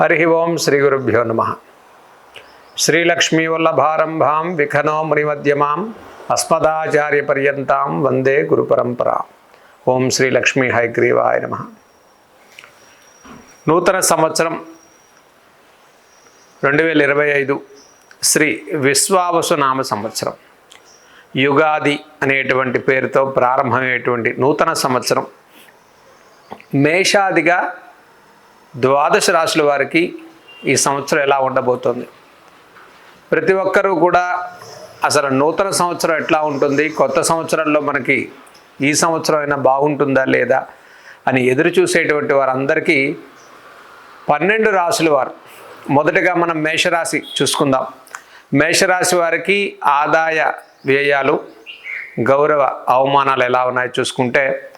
హరి ఓం శ్రీ గురుభ్యో నమ. శ్రీలక్ష్మీ వల్లభారంభాం విఖనో మునిమధ్యమాం అస్మదాచార్య వందే గురు పరంపరా. ఓం శ్రీ లక్ష్మీ హైగ్రీవాయ నమ. నూతన సంవత్సరం రెండు వేల ఇరవై ఐదు శ్రీ విశ్వావసునామ సంవత్సరం. యుగాది అనేటువంటి పేరుతో ప్రారంభమయ్యేటువంటి నూతన సంవత్సరం మేషాదిగా ద్వాదశ రాశుల వారికి ఈ సంవత్సరం ఎలా ఉండబోతుంది? ప్రతి ఒక్కరూ కూడా అసలు నూతన సంవత్సరం ఎట్లా ఉంటుంది? కొత్త సంవత్సరంలో మనకి ఈ సంవత్సరం అయినా బాగుంటుందా లేదా? అని ఎదురు చూసేటువంటి వారందరికీ పన్నెండు రాశుల వారు. మొదటగా మనం మేషరాశి చూసుకుందాం. మేషరాశి వారికి ఆదాయ వ్యయాలు గౌరవ అవమానాలు ఎలా ఉన్నాయో చూసుకుంటే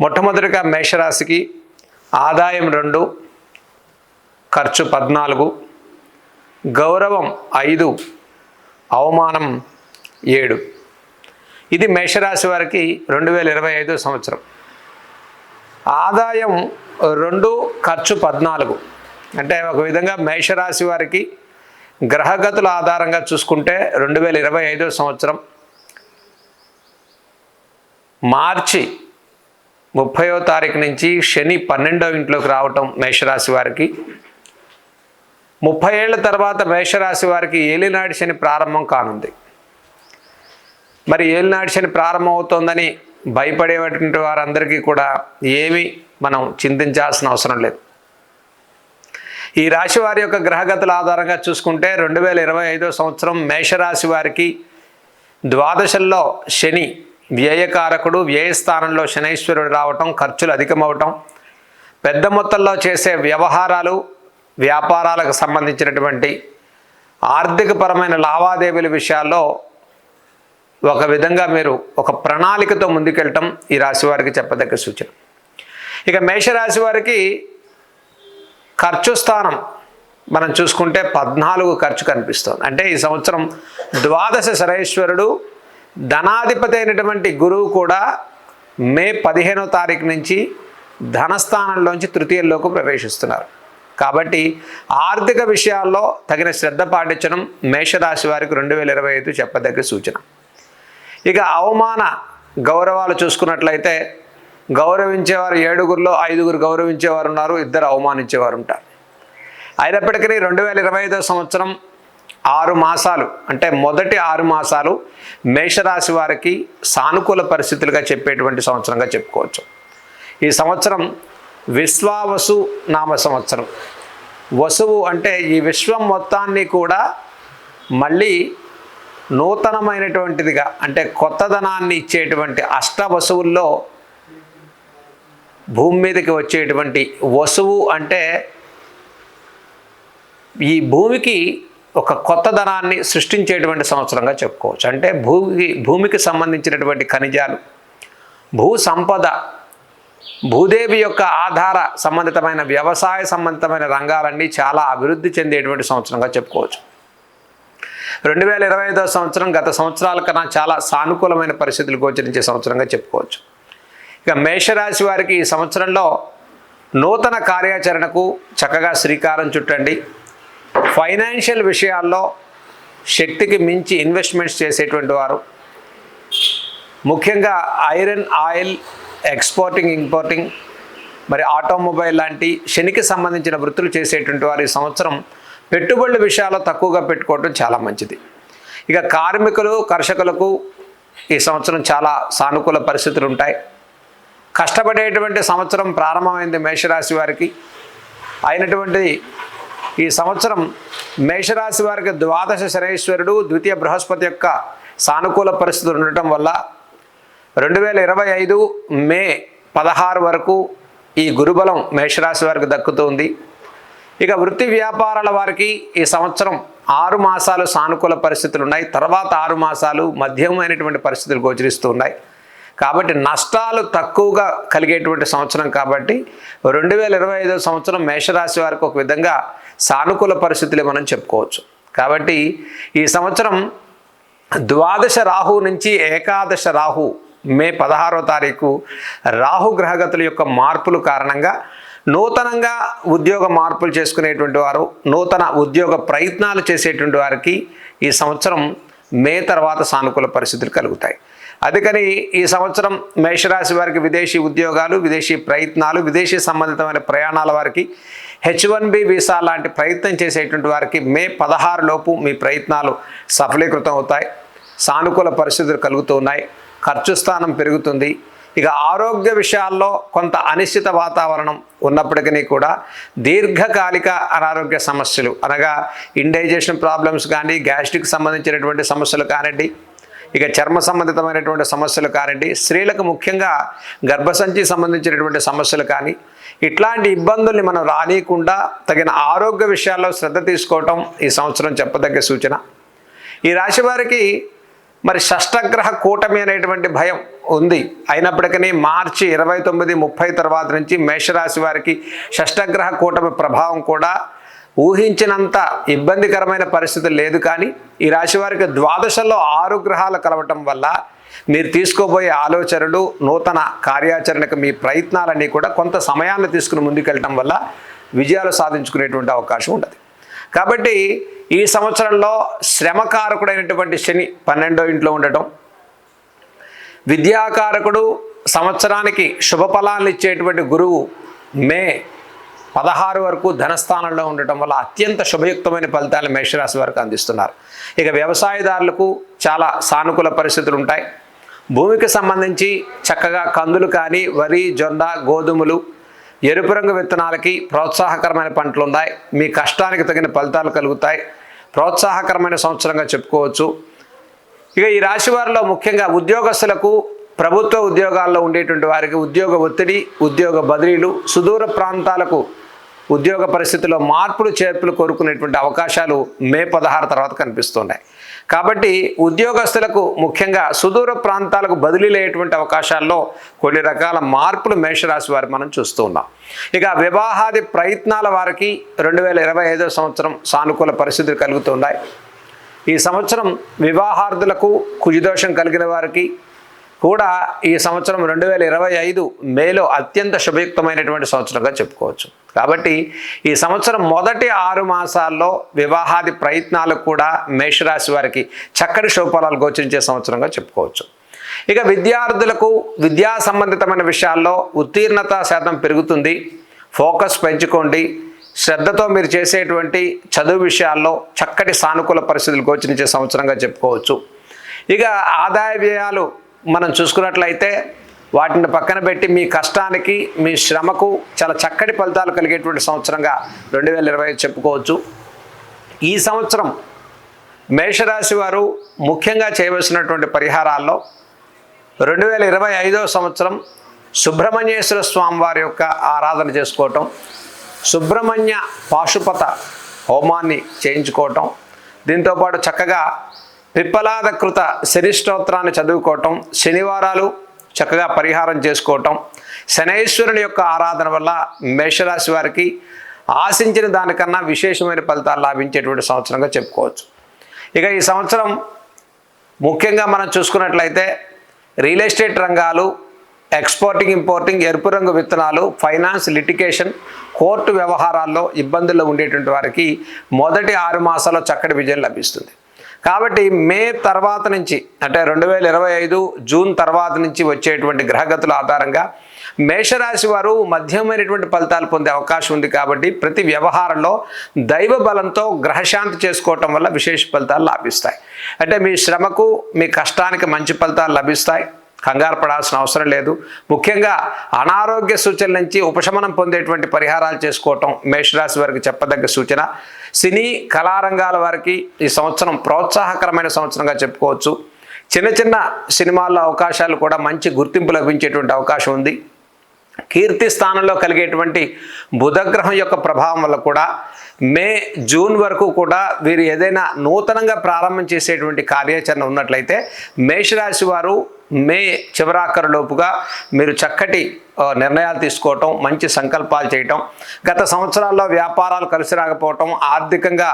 మొట్టమొదటిగా మేషరాశికి ఆదాయం రెండు ఖర్చు పద్నాలుగు గౌరవం ఐదు అవమానం ఏడు. ఇది మేషరాశి వారికి రెండు వేల ఇరవై ఐదో సంవత్సరం. ఆదాయం రెండు ఖర్చు పద్నాలుగు. అంటే ఒక విధంగా మేషరాశి వారికి గ్రహగతుల ఆధారంగా చూసుకుంటే రెండు వేల ఇరవై ఐదో సంవత్సరం. మార్చి ముప్పయో తారీఖు నుంచి శని పన్నెండో ఇంట్లోకి రావటం మేషరాశి వారికి ముప్పై ఏళ్ళ తర్వాత మేషరాశి వారికి ఏలినాటి శని ప్రారంభం కానుంది. మరి ఏలినాటి శని ప్రారంభం అవుతోందని భయపడేటువంటి వారందరికీ కూడా ఏమీ మనం చింతించాల్సిన అవసరం లేదు. ఈ రాశి వారి యొక్క గ్రహగతుల ఆధారంగా చూసుకుంటే రెండు వేల ఇరవై ఐదో సంవత్సరం మేషరాశి వారికి ద్వాదశల్లో శని వ్యయకారకుడు వ్యయస్థానంలో శనైశ్వరుడు రావటం ఖర్చులు అధికమవటం పెద్ద మొత్తంలో చేసే వ్యవహారాలు వ్యాపారాలకు సంబంధించినటువంటి ఆర్థికపరమైన లావాదేవీల విషయాల్లో ఒక విధంగా మీరు ఒక ప్రణాళికతో ముందుకెళ్ళటం ఈ రాశి వారికి చెప్పదగ్గ సూచన. ఇక మేషరాశి వారికి ఖర్చు స్థానం మనం చూసుకుంటే పద్నాలుగు ఖర్చు కనిపిస్తుంది. అంటే ఈ సంవత్సరం ద్వాదశ సరేశ్వరుడు ధనాధిపతి అయినటువంటి గురువు కూడా మే పదిహేనో తారీఖు నుంచి ధనస్థానంలోంచి తృతీయంలోకి ప్రవేశిస్తున్నారు. కాబట్టి ఆర్థిక విషయాల్లో తగిన శ్రద్ధ పాటించడం మేషరాశి వారికి రెండు వేల ఇరవై ఐదు చెప్పదగ్గ సూచన. ఇక అవమాన గౌరవాలు చూసుకున్నట్లయితే గౌరవించేవారు ఏడుగురిలో ఐదుగురు గౌరవించేవారు ఉన్నారు ఇద్దరు అవమానించేవారు ఉంటారు. అయినప్పటికీ రెండు వేల ఇరవై ఐదో సంవత్సరం ఆరు మాసాలు అంటే మొదటి ఆరు మాసాలు మేషరాశి వారికి సానుకూల పరిస్థితులుగా చెప్పేటువంటి సంవత్సరంగా చెప్పుకోవచ్చు. ఈ సంవత్సరం విశ్వావసు నామ సంవత్సరం. వసువు అంటే ఈ విశ్వం మొత్తాన్ని కూడా మళ్ళీ నూతనమైనటువంటిదిగా అంటే కొత్తదనాన్ని ఇచ్చేటువంటి అష్ట వసువుల్లో భూమి మీదకి వచ్చేటువంటి వసువు అంటే ఈ భూమికి ఒక కొత్తదనాన్ని సృష్టించేటువంటి సంవత్సరంగా చెప్పుకోవచ్చు. అంటే భూమికి భూమికి సంబంధించినటువంటి ఖనిజాలు భూ సంపద భూదేవి యొక్క ఆధార సంబంధితమైన వ్యవసాయ సంబంధితమైన రంగాలన్నీ చాలా అభివృద్ధి చెందేటువంటి సంవత్సరంగా చెప్పుకోవచ్చు. రెండు వేల ఇరవై ఐదో సంవత్సరం గత సంవత్సరాల కన్నా చాలా సానుకూలమైన పరిస్థితులు గోచరించే సంవత్సరంగా చెప్పుకోవచ్చు. ఇక మేషరాశి వారికి ఈ సంవత్సరంలో నూతన కార్యాచరణకు చక్కగా శ్రీకారం చుట్టండి. ఫైనాన్షియల్ విషయాల్లో శక్తికి మించి ఇన్వెస్ట్మెంట్స్ చేసేటువంటి వారు. ముఖ్యంగా ఐరన్ ఆయిల్ ఎక్స్పోర్టింగ్ ఇంపోర్టింగ్ మరి ఆటోమొబైల్ లాంటి శనికి సంబంధించిన వృత్తులు చేసేటువంటి వారు ఈ సంవత్సరం పెట్టుబడుల విషయాల్లో తక్కువగా పెట్టుకోవడం చాలా మంచిది. ఇక కార్మికులు కర్షకులకు ఈ సంవత్సరం చాలా సానుకూల పరిస్థితులు ఉంటాయి. కష్టపడేటువంటి సంవత్సరం ప్రారంభమైంది మేషరాశి వారికి. అయినటువంటి ఈ సంవత్సరం మేషరాశి వారికి ద్వాదశ శనైశ్వరుడు ద్వితీయ బృహస్పతి యొక్క సానుకూల పరిస్థితులు ఉండటం వల్ల రెండు వేల ఇరవై ఐదు మే పదహారు వరకు ఈ గురుబలం మేషరాశి వారికి దక్కుతుంది. ఇక వృత్తి వ్యాపారాల వారికి ఈ సంవత్సరం ఆరు మాసాలు సానుకూల పరిస్థితులు ఉన్నాయి. తర్వాత ఆరు మాసాలు మధ్యమైనటువంటి పరిస్థితులు గోచరిస్తూ ఉన్నాయి కాబట్టి నష్టాలు తక్కువగా కలిగేటువంటి సంవత్సరం కాబట్టి రెండు వేల ఇరవై ఐదో సంవత్సరం మేషరాశి వారికి ఒక విధంగా సానుకూల పరిస్థితులే మనం చెప్పుకోవచ్చు. కాబట్టి ఈ సంవత్సరం ద్వాదశ రాహు నుంచి ఏకాదశ రాహు మే పదహారో తారీఖు రాహు గ్రహగతుల యొక్క మార్పులు కారణంగా నూతనంగా ఉద్యోగ మార్పులు చేసుకునేటువంటి వారు నూతన ఉద్యోగ ప్రయత్నాలు చేసేటువంటి వారికి ఈ సంవత్సరం మే తర్వాత సానుకూల పరిస్థితులు కలుగుతాయి. అందుకని ఈ సంవత్సరం మేషరాశి వారికి విదేశీ ఉద్యోగాలు విదేశీ ప్రయత్నాలు విదేశీ సంబంధితమైన ప్రయాణాల వారికి హెచ్ వన్ బి వీసా లాంటి ప్రయత్నం చేసేటువంటి వారికి మే పదహారు లోపు మీ ప్రయత్నాలు సఫలీకృతం అవుతాయి. సానుకూల పరిస్థితులు కలుగుతూ ఉన్నాయి. ఖర్చు స్థానం పెరుగుతుంది. ఇక ఆరోగ్య విషయాల్లో కొంత అనిశ్చిత వాతావరణం ఉన్నప్పటికీ కూడా దీర్ఘకాలిక అనారోగ్య సమస్యలు అనగా ఇండైజేషన్ ప్రాబ్లమ్స్ కానీ గ్యాస్ట్రిక్ సంబంధించినటువంటి సమస్యలు కానివ్వండి ఇక చర్మ సంబంధితమైనటువంటి సమస్యలు కానివ్వండి స్త్రీలకు ముఖ్యంగా గర్భసంచి సంబంధించినటువంటి సమస్యలు కానీ ఇట్లాంటి ఇబ్బందుల్ని మనం రానియకుండా తగిన ఆరోగ్య విషయాల్లో శ్రద్ధ తీసుకోవటం ఈ సంవత్సరం చెప్పదగ్గ సూచన. ఈ రాశి వారికి మరి షష్టగ్రహ కూటమి అనేటువంటి భయం ఉంది. అయినప్పటికీ మార్చి ఇరవై తొమ్మిది ముప్పై తర్వాత నుంచి మేషరాశి వారికి షష్టగ్రహ కూటమి ప్రభావం కూడా ఊహించినంత ఇబ్బందికరమైన పరిస్థితి లేదు. కానీ ఈ రాశి వారికి ద్వాదశలో ఆరు గ్రహాలు కలవటం వల్ల మీరు తీసుకోబోయే ఆలోచనలు నూతన కార్యాచరణకు మీ ప్రయత్నాలన్నీ కూడా కొంత సమయాన్ని తీసుకుని ముందుకెళ్ళటం వల్ల విజయాలు సాధించుకునేటువంటి అవకాశం ఉండదు. కాబట్టి ఈ సంవత్సరంలో శ్రమకారకుడైనటువంటి శని పన్నెండో ఇంట్లో ఉండటం. విద్యాకారకుడు సంవత్సరానికి శుభ ఇచ్చేటువంటి గురువు మే పదహారు వరకు ధనస్థానంలో ఉండటం వల్ల అత్యంత శుభయుక్తమైన ఫలితాలు మేషరాశి వరకు అందిస్తున్నారు. ఇక వ్యవసాయదారులకు చాలా సానుకూల పరిస్థితులు ఉంటాయి. భూమికి సంబంధించి చక్కగా కందులు కానీ వరి జొన్న గోధుమలు ఎరుపు రంగు విత్తనాలకి ప్రోత్సాహకరమైన పంటలు ఉన్నాయి. మీ కష్టానికి తగిన ఫలితాలు కలుగుతాయి. ప్రోత్సాహకరమైన సంవత్సరంగా చెప్పుకోవచ్చు. ఇక ఈ రాశి వారిలో ముఖ్యంగా ఉద్యోగస్తులకు ప్రభుత్వ ఉద్యోగాల్లో ఉండేటువంటి వారికి ఉద్యోగ ఒత్తిడి ఉద్యోగ బదిలీలు సుదూర ప్రాంతాలకు ఉద్యోగ పరిస్థితుల్లో మార్పులు చేర్పులు కోరుకునేటువంటి అవకాశాలు మే పదహారు తర్వాత కనిపిస్తున్నాయి. కాబట్టి ఉద్యోగస్తులకు ముఖ్యంగా సుదూర ప్రాంతాలకు బదిలీలయ్యేటువంటి అవకాశాల్లో కొన్ని రకాల మార్పులు మేషరాశి వారి మనం చూస్తూ ఉన్నాం. ఇక వివాహాది ప్రయత్నాల వారికి రెండు వేల ఇరవై ఐదో సంవత్సరం సానుకూల పరిస్థితులు కలుగుతున్నాయి ఈ సంవత్సరం వివాహార్థులకు కుజిదోషం కలిగిన వారికి కూడా ఈ సంవత్సరం రెండు వేల ఇరవై ఐదు మేలో అత్యంత శుభయుక్తమైనటువంటి సంవత్సరంగా చెప్పుకోవచ్చు. కాబట్టి ఈ సంవత్సరం మొదటి ఆరు మాసాల్లో వివాహాది ప్రయత్నాలు కూడా మేషరాశి వారికి చక్కటి శుభఫలాలు గోచరించే సంవత్సరంగా చెప్పుకోవచ్చు. ఇక విద్యార్థులకు విద్యా సంబంధితమైన విషయాల్లో ఉత్తీర్ణత శాతం పెరుగుతుంది. ఫోకస్ పెంచుకోండి. శ్రద్ధతో మీరు చేసేటువంటి చదువు విషయాల్లో చక్కటి సానుకూల పరిస్థితులు గోచరించే సంవత్సరంగా చెప్పుకోవచ్చు. ఇక ఆదాయ వ్యయాలు మనం చూసుకున్నట్లయితే వాటిని పక్కన పెట్టి మీ కష్టానికి మీ శ్రమకు చాలా చక్కటి ఫలితాలు కలిగేటువంటి సంవత్సరంగా రెండు వేల ఇరవై చెప్పుకోవచ్చు. ఈ సంవత్సరం మేషరాశి వారు ముఖ్యంగా చేయవలసినటువంటి పరిహారాల్లో రెండు వేల ఇరవై ఐదవ సంవత్సరం సుబ్రహ్మణ్యేశ్వర స్వామి వారి యొక్క ఆరాధన చేసుకోవటం సుబ్రహ్మణ్య పాశుపత హోమాన్ని చేయించుకోవటం దీంతోపాటు చక్కగా పిప్పలాదకృత శని స్తోత్రాన్ని చదువుకోవటం శనివారాలు చక్కగా పరిహారం చేసుకోవటం శనైశ్వరుని యొక్క ఆరాధన వల్ల మేషరాశి వారికి ఆశించిన దానికన్నా విశేషమైన ఫలితాలు లాభించేటువంటి సంవత్సరంగా చెప్పుకోవచ్చు. ఇక ఈ సంవత్సరం ముఖ్యంగా మనం చూసుకున్నట్లయితే రియల్ ఎస్టేట్ రంగాలు ఎక్స్పోర్టింగ్ ఇంపోర్టింగ్ ఎరుపు రంగు విత్తనాలు ఫైనాన్స్ లిటికేషన్ కోర్టు వ్యవహారాల్లో ఇబ్బందుల్లో ఉండేటువంటి వారికి మొదటి ఆరు మాసాల్లో చక్కటి విజయం లభిస్తుంది. కాబట్టి మే తర్వాత నుంచి అంటే రెండు వేల ఇరవై ఐదు జూన్ తర్వాత నుంచి వచ్చేటువంటి గ్రహగతుల ఆధారంగా మేషరాశి వారు మధ్యమైనటువంటి ఫలితాలు పొందే అవకాశం ఉంది కాబట్టి ప్రతి వ్యవహారంలో దైవ బలంతో గ్రహశాంతి చేసుకోవటం వల్ల విశేష ఫలితాలు లాభిస్తాయి. అంటే మీ శ్రమకు మీ కష్టానికి మంచి ఫలితాలు లభిస్తాయి. కంగారు పడాల్సిన అవసరం లేదు. ముఖ్యంగా అనారోగ్య సూచనల నుంచి ఉపశమనం పొందేటువంటి పరిహారాలు చేసుకోవటం మేషరాశి వారికి చెప్పదగ్గ సూచన. సినీ కళారంగాల వారికి ఈ సంవత్సరం ప్రోత్సాహకరమైన సంవత్సరంగా చెప్పుకోవచ్చు. చిన్న చిన్న సినిమాల్లో అవకాశాలు కూడా మంచి గుర్తింపు లభించేటువంటి అవకాశం ఉంది. కీర్తి స్థానంలో కలిగేటువంటి బుధగ్రహం యొక్క ప్రభావం వల్ల కూడా మే జూన్ వరకు కూడా వీరు ఏదైనా నూతనంగా ప్రారంభం చేసేటువంటి కార్యాచరణ ఉన్నట్లయితే మేషరాశి వారు మే చివరాఖరు లోపుగా మీరు చక్కటి నిర్ణయాలు తీసుకోవటం మంచి సంకల్పాలు చేయటం గత సంవత్సరాల్లో వ్యాపారాలు కలిసి రాకపోవటం ఆర్థికంగా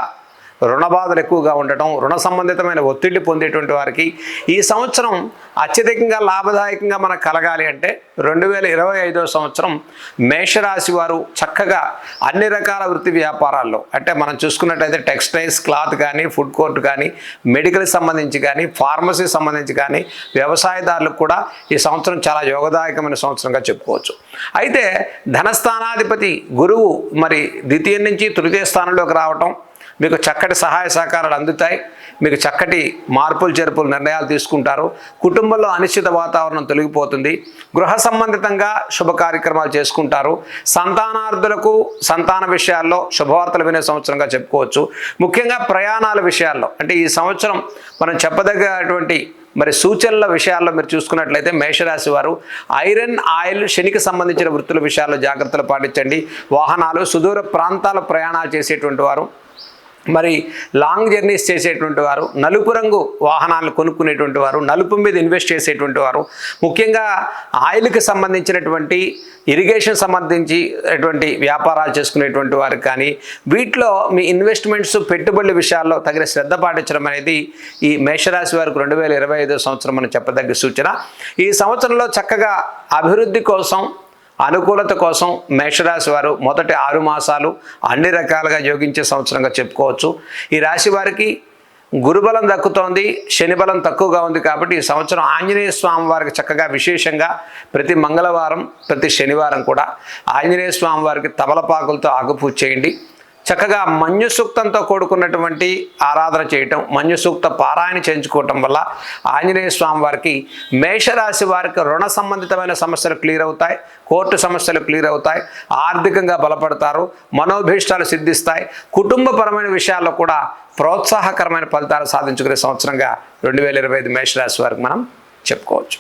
రుణ బాధలు ఎక్కువగా ఉండటం రుణ సంబంధితమైన ఒత్తిళ్ళు పొందేటువంటి వారికి ఈ సంవత్సరం అత్యధికంగా లాభదాయకంగా మనకు కలగాలి అంటే రెండు వేల ఇరవై ఐదో సంవత్సరం మేషరాశి వారు చక్కగా అన్ని రకాల వృత్తి వ్యాపారాల్లో అంటే మనం చూసుకున్నట్టయితే టెక్స్టైల్స్ క్లాత్ కానీ ఫుడ్ కోర్ట్ కానీ మెడికల్ సంబంధించి కానీ ఫార్మసీ సంబంధించి కానీ వ్యవసాయదారులకు కూడా ఈ సంవత్సరం చాలా యోగదాయకమైన సంవత్సరంగా చెప్పుకోవచ్చు. అయితే ధనస్థానాధిపతి గురువు మరి ద్వితీయ నుంచి తృతీయ స్థానంలోకి రావటం మీకు చక్కటి సహాయ సహకారాలు అందుతాయి. మీకు చక్కటి మార్పులు చేర్పులు నిర్ణయాలు తీసుకుంటారు. కుటుంబంలో అనిశ్చిత వాతావరణం తొలగిపోతుంది. గృహ సంబంధితంగా శుభ కార్యక్రమాలు చేసుకుంటారు. సంతానార్థులకు సంతాన విషయాల్లో శుభవార్తలు వినే సంవత్సరంగా చెప్పుకోవచ్చు. ముఖ్యంగా ప్రయాణాల విషయాల్లో. అంటే ఈ సంవత్సరం మనం చెప్పదగినటువంటి మరి సూచనల విషయాల్లో మీరు చూసుకున్నట్లయితే మేషరాశి వారు ఐరన్ ఆయిల్ శనికి సంబంధించిన వృత్తుల విషయాల్లో జాగ్రత్తలు పాటించండి. వాహనాలు సుదూర ప్రాంతాల ప్రయాణాలు చేసేటువంటి వారు మరి లాంగ్ జర్నీస్ చేసేటువంటి వారు నలుపు రంగు వాహనాలు కొనుక్కునేటువంటి వారు నలుపు మీద ఇన్వెస్ట్ చేసేటువంటి వారు ముఖ్యంగా ఆయిల్కి సంబంధించినటువంటి ఇరిగేషన్ సంబంధించినటువంటి వ్యాపారాలు చేసుకునేటువంటి వారికి కానీ వీటిలో మీ ఇన్వెస్ట్మెంట్స్ పెట్టుబడుల విషయాల్లో తగిన శ్రద్ధ పాటించడం అనేది ఈ మేషరాశి వారికి రెండు వేల ఇరవై ఐదో సంవత్సరం అని చెప్పదగ్గ సూచన. ఈ సంవత్సరంలో చక్కగా అభివృద్ధి కోసం అనుకూలత కోసం మేషరాశి వారు మొదటి ఆరు మాసాలు అన్ని రకాలుగా యోగించే సంవత్సరంగా చెప్పుకోవచ్చు. ఈ రాశి వారికి గురుబలం దక్కుతోంది శనిబలం తక్కువగా ఉంది కాబట్టి ఈ సంవత్సరం ఆంజనేయ స్వామి వారికి చక్కగా విశేషంగా ప్రతి మంగళవారం ప్రతి శనివారం కూడా ఆంజనేయ స్వామి వారికి తమలపాకులతో ఆకుపూజ చేయండి. చక్కగా మన్యు సూక్తంతో కూడుకున్నటువంటి ఆరాధన చేయటం మన్యు సూక్త పారాయణ చేయించుకోవటం వల్ల ఆంజనేయ స్వామి వారికి మేషరాశి వారికి రుణ సంబంధితమైన సమస్యలు క్లియర్ అవుతాయి కోర్టు సమస్యలు క్లియర్ అవుతాయి ఆర్థికంగా బలపడతారు మనోభీష్టాలు సిద్ధిస్తాయి కుటుంబపరమైన విషయాల్లో కూడా ప్రోత్సాహకరమైన ఫలితాలు సాధించుకునే సంవత్సరంగా రెండు వేల ఇరవై ఐదు మేషరాశి వారికి మనం చెప్పుకోవచ్చు.